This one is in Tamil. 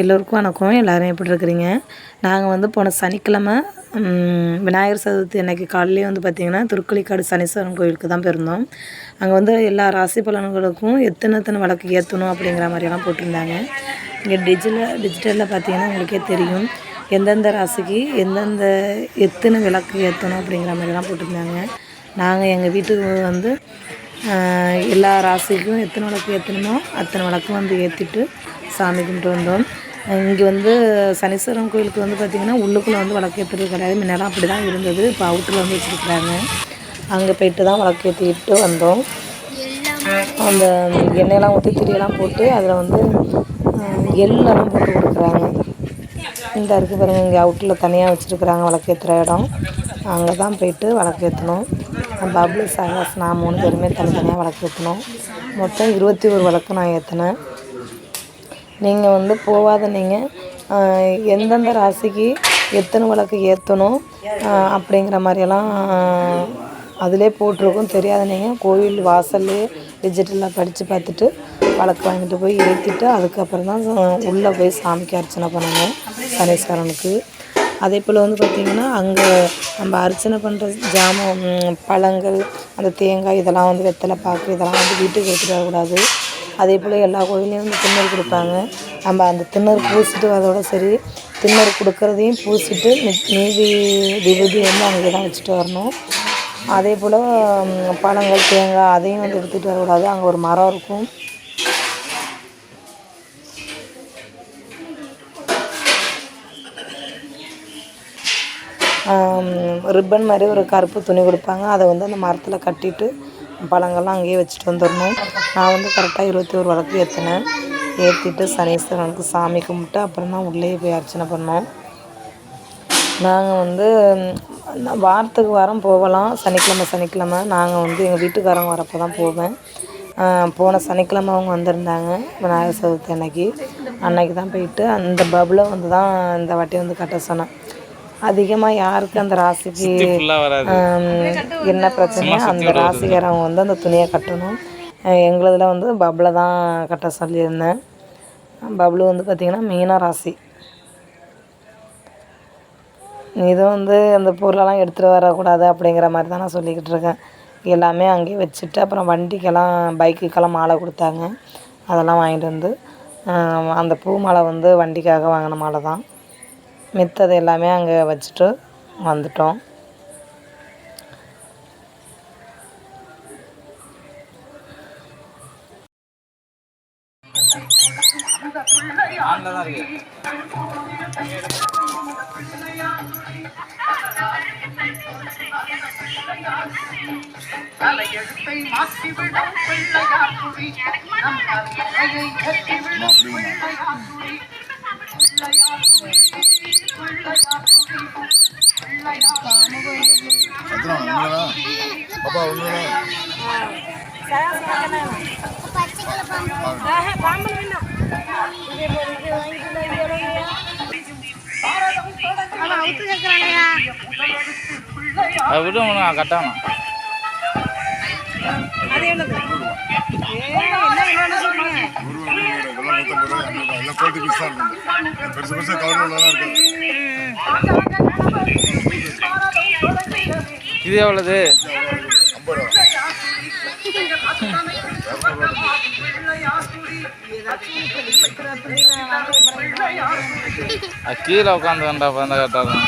எல்லோருக்கும் வணக்கம். எல்லோரும் எப்படி இருக்கிறீங்க? நாங்கள் வந்து போன சனிக்கிழமை விநாயகர் சதுர்த்தி அன்னைக்கு காலையிலே வந்து பார்த்திங்கன்னா திருக்களிக்காடு சனீஸ்வரன் கோயிலுக்கு தான் போயிருந்தோம். அங்கே வந்து எல்லா ராசி பலன்களுக்கும் எத்தனை எத்தனை விளக்கு ஏற்றணும் அப்படிங்கிற மாதிரியெல்லாம் போட்டிருந்தாங்க. இங்கே டிஜிட்டலில் டிஜிட்டலில் பார்த்தீங்கன்னா உங்களுக்கே தெரியும். எந்தெந்த ராசிக்கு எந்தெந்த எத்தனை விளக்கு ஏற்றணும் அப்படிங்கிற மாதிரிலாம் போட்டிருந்தாங்க. நாங்கள் எங்கள் வீட்டுக்கு வந்து எல்லா ராசிக்கும் எத்தனை விளக்கு ஏற்றணுமோ அத்தனை விளக்கும் வந்து ஏற்றிட்டு சாமி கும்பிட்டு வந்தோம். இங்கே வந்து சனீஸ்வரன் கோயிலுக்கு வந்து பார்த்திங்கன்னா உள்ளுக்குள்ளே வந்து விளக்கு ஏற்றுறது கிடையாது. முன்னெல்லாம் அப்படி தான் இருந்தது. இப்போ அவுட்டில் வந்து வச்சுருக்குறாங்க. அங்கே போயிட்டு தான் விளக்கு ஏற்றிட்டு வந்தோம். அந்த எண்ணெயெல்லாம் ஊற்றி திரியெல்லாம் போட்டு அதில் வந்து எள்ளெல்லாம் போட்டு கொடுக்குறாங்க. இந்த இருக்குது பாருங்கள் இங்கே அவுட்டில் தனியாக வச்சுருக்குறாங்க விளக்கு இடம். அங்கே தான் போயிட்டு விளக்கு ஏற்றணும் பப்ளு சாகாஸ் நான் மூணு பேருமே தனித்தனியாக விளக்கு ஏற்றணும் மொத்தம் இருபத்தி ஒரு விளக்கு நான் ஏற்றினேன் நீங்கள் வந்து போகாத நீங்கள் எந்தெந்த ராசிக்கு எத்தனை விளக்கு ஏற்றணும் அப்படிங்கிற மாதிரியெல்லாம் அதிலே போட்டிருக்கும். தெரியாத நீங்கள் கோவில் வாசல்லே டிஜிட்டலில் படித்து பார்த்துட்டு வழக்கு வாங்கிட்டு போய் ஏற்றிட்டு அதுக்கப்புறம் தான் உள்ளே போய் சாமிக்கு அர்ச்சனை பண்ணணும். சனீஸ்வரனுக்கு. அதே போல் வந்து பார்த்திங்கன்னா அங்கே நம்ம அர்ச்சனை பண்ணுற ஜாமான் பழங்கள் அந்த தேங்காய் இதெல்லாம் வந்து வெத்தலை பாக்கு இதெல்லாம் வந்து வீட்டுக்கு எடுத்துகிட்டு வரக்கூடாது. அதே போல் எல்லா கோயிலையும் வந்து திண்ணூறு கொடுப்பாங்க. நம்ம அந்த திண்ணூறு பூசிட்டு அதோட சரி திண்ணூறு கொடுக்குறதையும் பூசிட்டு நீதி மீதி விபூதி வந்து அங்கே தான் வச்சுட்டு வரணும். அதே போல் பழங்கள் தேங்காய் அதையும் வந்து எடுத்துகிட்டு வரக்கூடாது. அங்கே ஒரு மரம் இருக்கும். ரிப்பன் மாதிரி ஒரு கருப்பு துணி கொடுப்பாங்க. அதை வந்து அந்த மரத்தில் கட்டிட்டு பழங்கள்லாம் அங்கேயே வச்சுட்டு வந்துடணும். நான் வந்து கரெக்டாக இருபத்தி ஒரு விளக்கு ஏற்றினேன் ஏற்றிட்டு சனீஸ்வரனுக்கு சாமி கும்பிட்டு அப்புறம் தான் உள்ளே போய் அர்ச்சனை பண்ணோம். நாங்கள் வந்து வாரத்துக்கு வாரம் போகலாம். சனிக்கிழமை சனிக்கிழமை. நாங்கள் வந்து எங்கள் வீட்டுக்காரங்க வரப்போ தான் போவேன். போன சனிக்கிழமை அவங்க வந்திருந்தாங்க. விநாயகர் சதுர்த்தி அன்னைக்கு. அன்னைக்கு தான் போயிட்டு அந்த பபுளை வந்து தான் இந்த வாட்டி வந்து கட்ட சொன்னேன். அதிகமாக யாருக்கு அந்த ராசிக்கு என்ன பிரச்சனையோ அந்த ராசிக்காரவங்க வந்து அந்த துணியை கட்டணும். எங்களுதில் வந்து பப்ளை தான் கட்ட சொல்லியிருந்தேன். பப்ளு வந்து பார்த்திங்கன்னா மீன ராசி. இது வந்து அந்த பொருளெல்லாம் எடுத்துகிட்டு வரக்கூடாது அப்படிங்கிற மாதிரி தான் நான் சொல்லிக்கிட்டு இருக்கேன். எல்லாமே அங்கேயே வச்சுட்டு அப்புறம் வண்டிக்கெல்லாம் பைக்குக்கெல்லாம் மாலை கொடுத்தாங்க. அதெல்லாம் வாங்கிட்டு வந்து அந்த பூ மாலை வந்து வண்டிக்காக வாங்கின மாலை தான். மித்தது எல்லாமே அங்கே வச்சுட்டு வந்துட்டோம். தலையெழுத்தை மாற்றிவிடும் நம் தலையை பீஸ் தான் இருக்கும் பெருசு பெருசாக கவர் தான் இருக்கும் இது எவ்வளவு? கீழே உட்காந்து வேண்டா வந்து கட்டாதான்.